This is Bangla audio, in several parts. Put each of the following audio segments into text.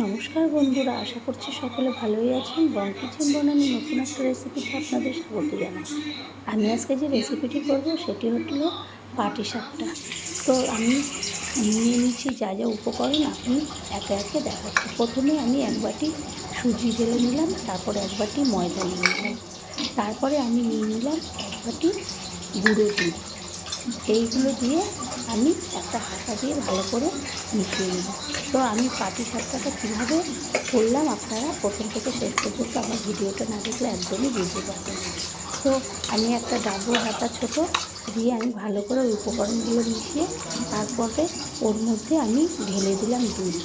নমস্কার বন্ধুরা, আশা করছি সকলে ভালোই আছেন। বং কিচেন বনানি নতুন একটা রেসিপিতে আপনাদের স্বাগত জানাই। আমি আজকে যে রেসিপিটি করব, সেটি হলো পাটি শাকটা। তো আমি নিয়ে নিচ্ছি যা যা উপকরণ আপনি একে একে দেখাচ্ছি। প্রথমে আমি এক বাটি সুজি ঢেলে নিলাম, তারপরে এক বাটি ময়দা নিয়ে নিলাম। তারপরে আমি নিয়ে নিলাম এক বাটি গুঁড়ো দুধ। এইগুলো দিয়ে আমি একটা হাতা দিয়ে ভালো করে মিশিয়ে নেব। তো আমি পাটি সাপটাটা কীভাবে করলাম আপনারা প্রথম থেকে শেষ পর্যন্ত আমার ভিডিওটা না দেখলে একদমই বুঝতে পারবেন তো আমি একটা ডাবুর হাতা ছোট দিয়ে আমি ভালো করে ওই উপকরণগুলো মিশিয়ে তারপরে ওর মধ্যে আমি ঢেলে দিলাম দুধ।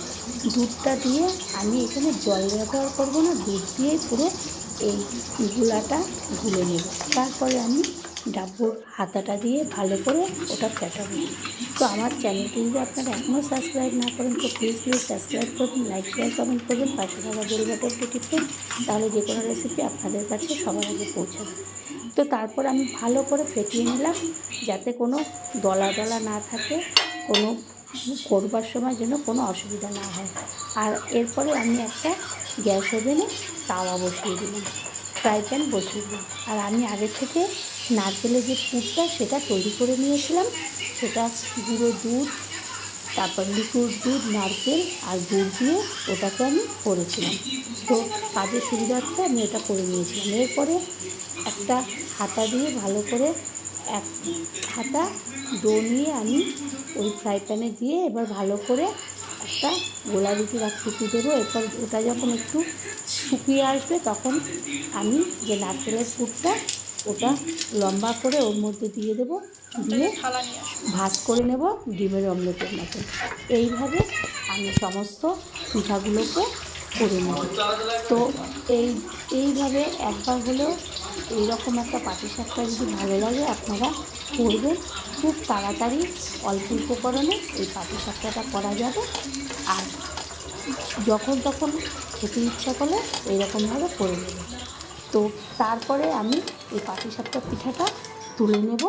দুধটা দিয়ে আমি এখানে জল ব্যবহার করব না, দুধ দিয়ে পুরো এই গুলাটা গুলে নেব। তারপরে আমি ডাব্বুর হাতাটা দিয়ে ভালো করে ওটা ফেটাবো। তো আমার চ্যানেলটি যদি আপনারা এখনও সাবস্ক্রাইব না করেন, তো প্লিজ প্লিজ সাবস্ক্রাইব করুন লাইক শেয়ার কমেন্ট করবেন পাশে থাকা বেল বাটনটি টিপবেন তাহলে যে কোনো রেসিপি আপনাদের কাছে সবার আগে পৌঁছাবে তো তারপর আমি ভালো করে ফেটিয়ে নিলাম, যাতে কোনো দলা দলা না থাকে, কোনো করবার সময় যেন কোনো অসুবিধা না হয়। আর এরপরে আমি একটা গ্যাস ওভেনে তাওয়া বসিয়ে দিলাম ফ্রাই প্যান বসিয়ে দিলাম। আর আমি আগে থেকে নারকেলের যে পুরটা সেটা তৈরি করে নিয়েছিলাম। সেটা গুঁড়ো দুধ, তারপর লিকুইড দুধ, নারকেল আর গুড় দিয়ে ওটাকে আমি করেছিলাম। তো কাজের সুবিধার্থে আমি এটা করে নিয়েছিলাম। এরপরে একটা হাতা দিয়ে ভালো করে এক হাতা ডো নিয়ে আমি ওই ফ্রাই প্যানে দিয়ে এবার ভালো করে একটা গোলারুটির আকৃতি দেবো। এরপর ওটা যখন একটু শুকিয়ে আসবে তখন আমি যে নারকেলের পুরটা ওটা লম্বা করে ওর মধ্যে দিয়ে দেবো দিয়ে ভাজ করে নেব ডিমের অমলেটের মতন। এইভাবে আমি সমস্ত পিঠাগুলোকে করে নেব। তো এই এইভাবে একবার হলেও এইরকম একটা পাটিসাপটা যদি ভালো লাগে আপনারা করবেন। খুব তাড়াতাড়ি অল্প উপকরণে এই পাটিসাপটাটা করা যাবে। আর যখন তখন খেতে ইচ্ছা করলে এইরকমভাবে করে নেবে তো তারপরে আমি এই পাটিসাপটা পিঠাটা তুলে নেব,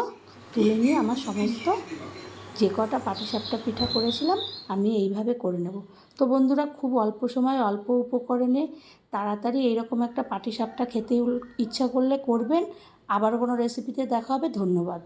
তুলে নিয়ে আমার সমস্ত যে কটা পাটিসাপটা পিঠা করেছিলাম আমি এইভাবে করে নেব। তো বন্ধুরা, খুব অল্প সময় অল্প উপকরণে তাড়াতাড়ি এইরকম একটা পাটিসাপটা খেতে ইচ্ছা করলে করবেন। আবার কোনো রেসিপিতে দেখা হবে। ধন্যবাদ।